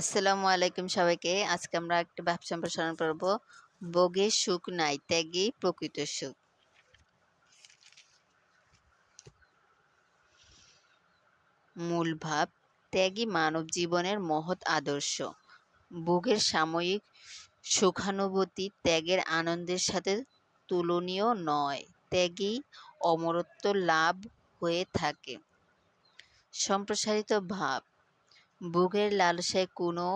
আসসালামু আলাইকুম সবাইকে। আজকে আমরা একটা ভাব সম্প্রসারণ করব। ভোগে সুখ নাই, ত্যাগই প্রকৃত সুখ। মূল ভাব, ত্যাগই মানব জীবনের মহৎ আদর্শ। ভোগের সাময়িক সুখানুভূতি ত্যাগের আনন্দের সাথে তুলনীয় নয়, ত্যাগই অমরত্ব লাভ হয়ে থাকে। সম্প্রসারিত ভাব ভোগের লালসায় কোনো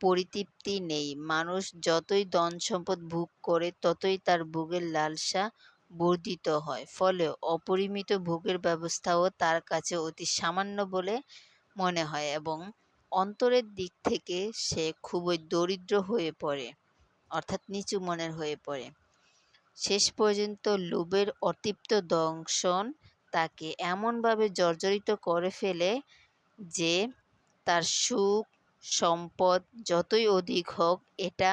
পরিতৃপ্তি নেই। মানুষ যতই ধন সম্পদ ভোগ করে, ততই তার ভোগের লালসা বর্ধিত হয়। ফলে অপরিমিত ভোগের ব্যবস্থাও তার কাছে অতি সামান্য বলে মনে হয় এবং অন্তরের দিক থেকে সে খুবই দরিদ্র হয়ে পড়ে, অর্থাৎ নিচু মনের হয়ে পড়ে। শেষ পর্যন্ত লোভের অতৃপ্ত দংশন তাকে এমনভাবে জর্জরিত করে ফেলে যে তার সুখ, সম্পদ যতই অধিক হোক, এটা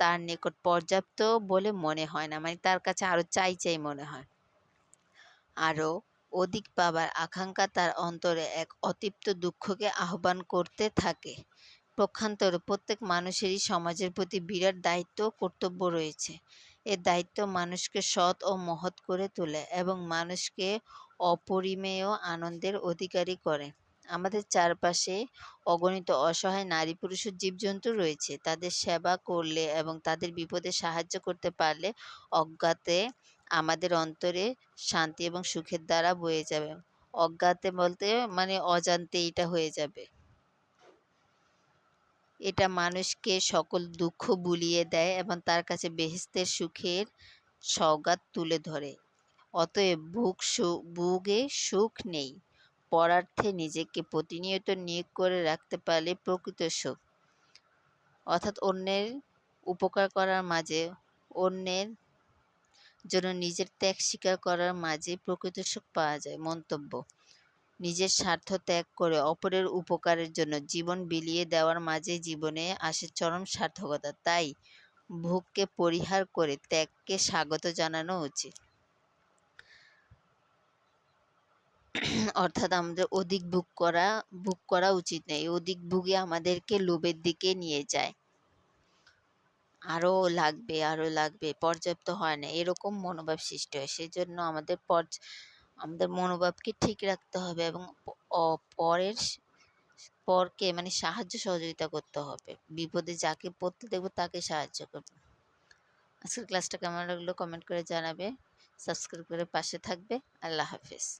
তার নিকট পর্যাপ্ত বলে মনে হয় না। মানে তার কাছে আরও চাই চাই মনে হয়। আরও অধিক পাবার আকাঙ্ক্ষা তার অন্তরে এক অতৃপ্ত দুঃখকে আহ্বান করতে থাকে। পক্ষান্তরে প্রত্যেক মানুষেরই সমাজের প্রতি বিরাট দায়িত্ব কর্তব্য রয়েছে। এ দায়িত্ব মানুষকে সৎ ও মহৎ করে তোলে এবং মানুষকে অপরিমেয় আনন্দের অধিকারী করে। আমাদের চারপাশে অগণিত অসহায় নারী পুরুষ ও জীবজন্তু রয়েছে। তাদের সেবা করলে এবং তাদের বিপদে সাহায্য করতে পারলে অজ্ঞাতে আমাদের অন্তরে শান্তি এবং সুখের দ্বারা বয়ে যাবে। অজ্ঞাতে বলতে মানে অজান্তে এটা হয়ে যাবে। এটা মানুষকে সকল দুঃখ বুলিয়ে দেয় এবং তার কাছে বেহেস্তের সুখের সওগাত তুলে ধরে। অতএব ভোগ ভোগে সুখ নেই। পরার্থে নিজেকে প্রতিনিয়ত নিয়োগ করে রাখতে পারলে প্রকৃত সুখ। অর্থাৎ অন্যের উপকার করার মাঝে, অন্যের জন্য নিজের ত্যাগ স্বীকার করার মাঝে প্রকৃত সুখ পাওয়া যায়, মন্তব্য। নিজের স্বার্থ ত্যাগ করে অপরের উপকারের জন্য জীবন বিলিয়ে দেওয়ার মাঝে জীবনে আসে চরম সার্থকতা। তাই ভোগকে পরিহার করে ত্যাগকে স্বাগত জানানো উচিত। অর্থাৎ আমাদের অধিক ভোগ করা ভোগ করা উচিত নেই অধিক ভোগে আমাদেরকে লোভের দিকে নিয়ে যায়। আরও লাগবে আরও লাগবে, পর্যাপ্ত হয় না। এরকম মনোভাব সৃষ্টি হয়। সেজন্য আমাদের পর, আমাদের মনোভাবকে ঠিক রাখতে হবে এবং পরের পরকে মানে সাহায্য সহযোগিতা করতে হবে। বিপদে যাকে পড়তে দেখব তাকে সাহায্য করবে। আজকের ক্লাসটা কেমন লাগল কমেন্ট করে জানাবে। সাবস্ক্রাইব করে পাশে থাকবে। আল্লাহ হাফেজ।